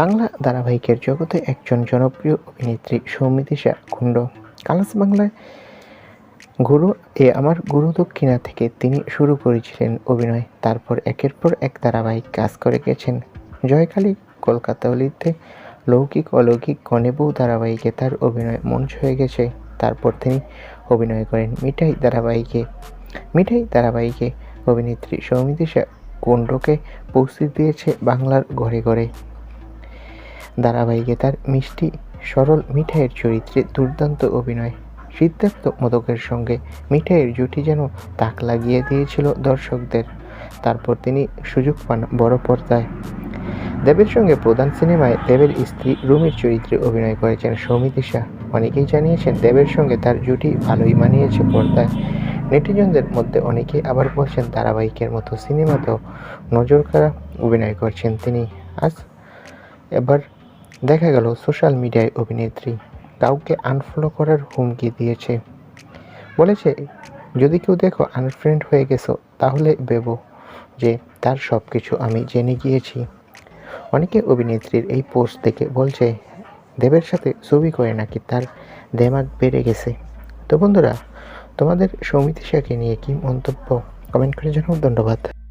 বাংলা ধারাবাহিকের জগতে একজন জনপ্রিয় অভিনেত্রী সৌমিতিশা কুণ্ড কালাস বাংলায় গুরু, এ আমার গুরু দক্ষিণা থেকে তিনি শুরু করেছিলেন অভিনয়। তারপর একের পর এক ধারাবাহিক কাজ করে গেছেন। জয়কালী কলকাতালিতে লৌকিক অলৌকিক কনেবউ ধারাবাহিকে তার অভিনয় মঞ্চ হয়ে গেছে। তারপর তিনি অভিনয় করেন মিঠাই ধারাবাহিকে। মিঠাই ধারাবাহিকে অভিনেত্রী সৌমিতিশা কুণ্ডকে পৌঁছে দিয়েছে বাংলার ঘরে ঘরে। ধারাবাহিকে তার মিষ্টি, সরল মিঠাইয়ের চরিত্রে দুর্দান্ত অভিনয়। সিদ্ধার্থ মোদকের সঙ্গে মিঠাইয়ের জুটি যেন তাক লাগিয়ে দিয়েছিল দর্শকদের। তারপর তিনি সুযোগ পান বড় পর্দায়। দেবের সঙ্গে প্রধান সিনেমায় দেবের স্ত্রী রুমির চরিত্রে অভিনয় করেছেন সৌমিতিশা অনেকেই জানিয়েছেন দেবের সঙ্গে তার জুটি ভালোই মানিয়েছে পর্দায়। নেটিজনদের মধ্যে অনেকেই আবার বলছেন ধারাবাহিকের মতো সিনেমাতেও নজর কাড়া অভিনয় করছেন তিনি। আজ এবার দেখা গেল সোশ্যাল মিডিয়ায় অভিনেত্রী কাউকে আনফলো করার হুমকি দিয়েছে। বলেছে, যদি কেউ দেখো আনফ্রেন্ড হয়ে গেছো, তাহলে ভেবো যে তার সব কিছু আমি জেনে গিয়েছি। অনেকে অভিনেত্রীর এই পোস্ট দেখে বলছে, দেবের সাথে ছবি করে নাকি তার দেমাগ বেড়ে গেছে? তো বন্ধুরা, তোমাদের সৌমিতিশাকে নিয়ে কি মন্তব্য? কমেন্ট করে জানাও, ধন্যবাদ।